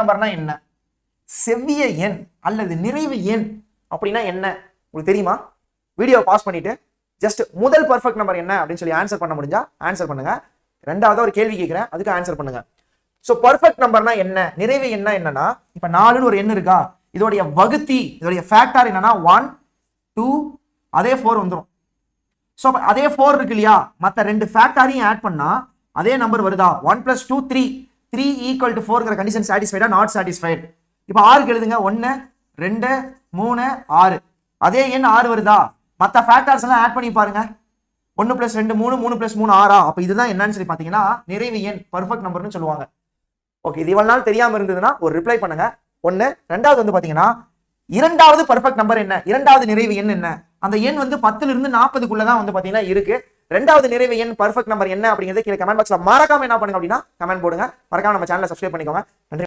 நம்பர்னா என்ன? செவ்விய எண் அல்லது நிறைவு எண் அப்படின்னா என்ன? உங்களுக்கு தெரியுமா? வீடியோ பாஸ் பண்ணிட்டு ஜஸ்ட் முதல் பர்ஃபெக்ட் நம்பர் என்ன அப்படின்னு சொல்லி ஆன்சர் பண்ண முடிஞ்சா ஆன்சர் பண்ணுங்க. ரெண்டாவது ஒரு கேள்வி கேட்கிறேன். அதுக்கு ஆன்சர் பண்ணுங்க. ஸோ பர்ஃபெக்ட் நம்பர்னா என்ன? நிறைவு என்ன என்னன்னா இப்போ நாலுன்னு ஒரு எண் இருக்கா? இதோடைய வகுத்தி இதோடைய ஃபேக்டார் என்னன்னா ஒன் டூ அதே ஃபோர் வந்துடும் ஸோ அதே ஃபோர் இருக்கு இல்லையா? மற்ற ரெண்டு ஃபேக்டாரையும் ஆட் பண்ணா அதே நம்பர் வருதா? One plus two three three equal to ஃபோர்ங்கிற condition சாட்டிஸ்ஃபைடா நாட் சாட்டிஸ்ஃபைட் இப்போ ஆறுக்கு எழுதுங்க. ஒன்று ரெண்டு மூணு ஆறு. அதே எண் ஆறு வருதா? மற்ற ஃபேக்டர்ஸ் எல்லாம் ஆட் பண்ணி பாருங்க. ஒன்று ப்ளஸ் ரெண்டு மூணு மூணு ப்ளஸ் மூணு ஆறா? அப்போ இதுதான் என்னன்னு சொல்லி பார்த்தீங்கன்னா நிறைவு எண் பர்ஃபெக்ட் நம்பர்னு சொல்லுவாங்க. ஓகே இது இவ்வளவு நாள் தெரியாமல் இருந்ததுன்னா ஒரு ரிப்ளை பண்ணுங்க. ஒன்று ரெண்டாவது வந்து பார்த்தீங்கன்னா இரண்டாவது பர்ஃபெக்ட் நம்பர் என்ன? இரண்டாவது நிறைவு எண் என்ன? அந்த எண் வந்து பத்துல இருந்து நாற்பதுக்குள்ள தான் வந்து பார்த்தீங்கன்னா இருக்கு. ரெண்டாவது நிறைவு எண் பர்ஃபெக்ட் நம்பர் என்ன அப்படிங்கிறது கீழே கமெண்ட் பாக்ஸ்ல மறக்காம என்ன பண்ணுங்க அப்படின்னா கமெண்ட் போடுங்க. மறக்காம நம்ம சேனலை சப்ஸ்கிரைப் பண்ணிக்கோங்க. நன்றி.